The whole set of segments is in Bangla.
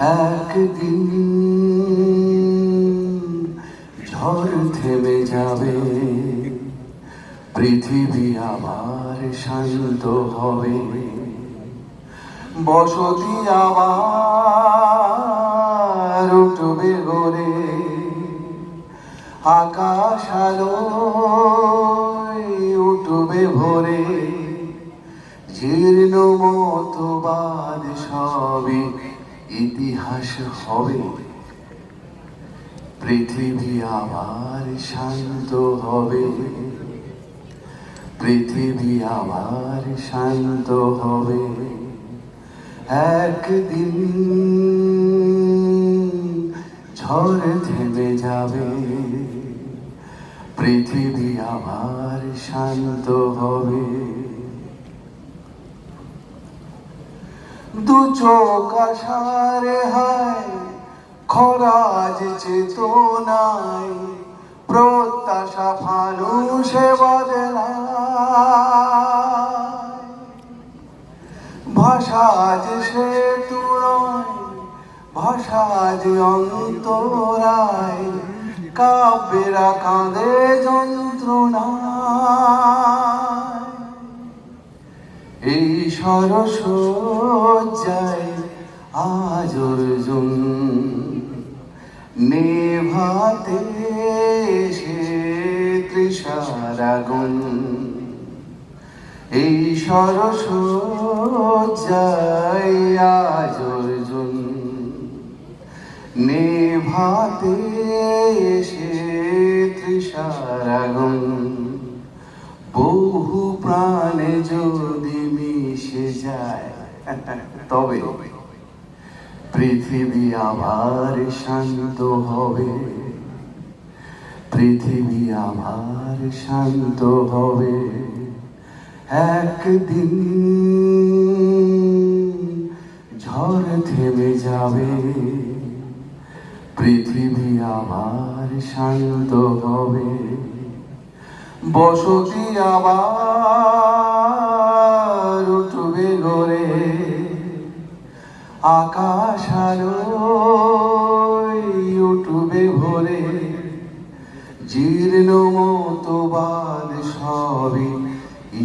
একদিন ঝড় থেমে যাবে, পৃথিবী আবার শান্ত হবে। বসতি আবার উঠবে গড়ে আকাশ আলোয় উঠবে ভোরে। জীর্ণ মতবাদ সবই ইতিহাস হবে। পৃথিবী আবার শান্ত হবে। পৃথিবী আবার শান্ত হবে। একদিন ঝড় থেমে যাবে। পৃথিবী আবার শান্ত হবে। দু চোখ আশারে হায়, খরাজ চেতনায়, প্রত্যাশা ফানুষে বদলায়। ভাষা যে সে তুড়ায় ভাষা কাব্যেরা কাঁদে যন্ত্রণায়। এই সরসজ্জায় আজ অর্জুন নেভাতে সে তৃষার আগুন। এই সরসজ্জায় আজ অর্জুন নেভাতে সে তৃষার আগুন। বহু প্রাণে যদি মিশে যায়। তবে পৃথিবী আবার শান্ত হবে। পৃথিবী আবার শান্ত হবে। একদিন ঝড় থেমে যাবে। পৃথিবী আবার শান্ত হবে। বসতি আবার আকাশ আলোয় উঠবে ভোরে। জীর্ণ মতবাদ সবই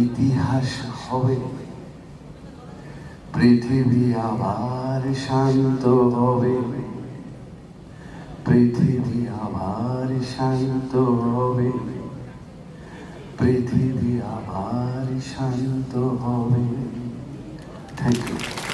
ইতিহাস হবে। পৃথিবী আবার শান্ত হবে। পৃথিবী আবার শান্ত হবে। পৃথিবী আবার শান্ত হবে। Thank you